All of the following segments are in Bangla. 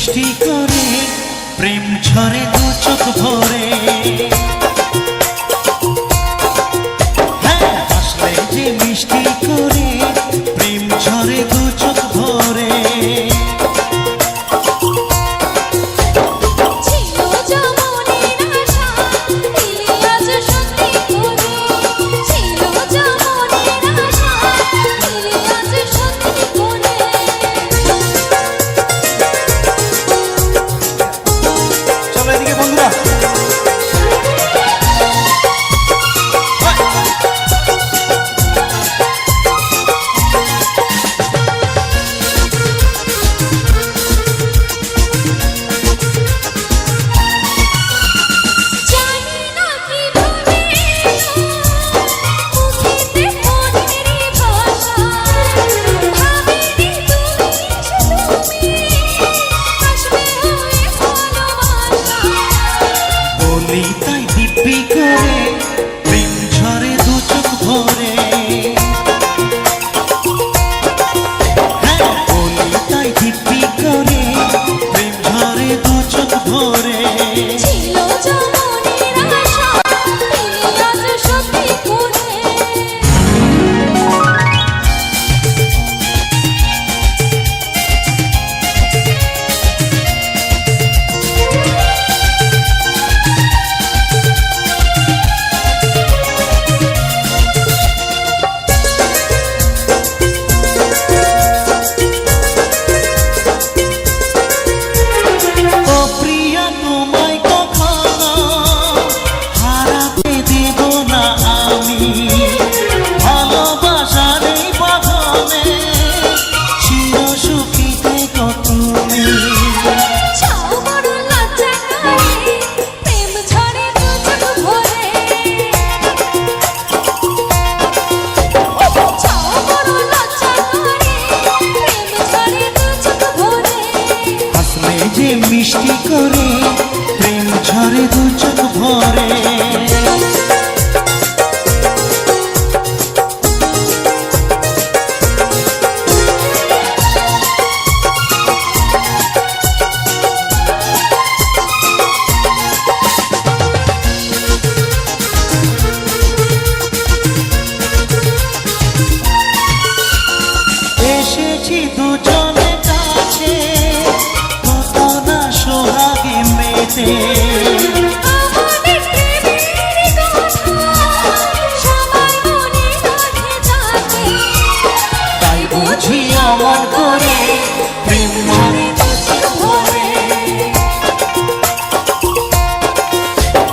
সৃষ্টি করে, প্রেম ঝরে দু চোখ ভরে। হ্যাঁ আসলে যে মিষ্টি করে, প্রেম ঝরে দু ঝরে দু চোখ ভরে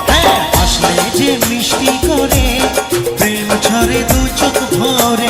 হ্যাঁ, মিষ্টি করে প্রেম ছড়ে দু চোখ ভরে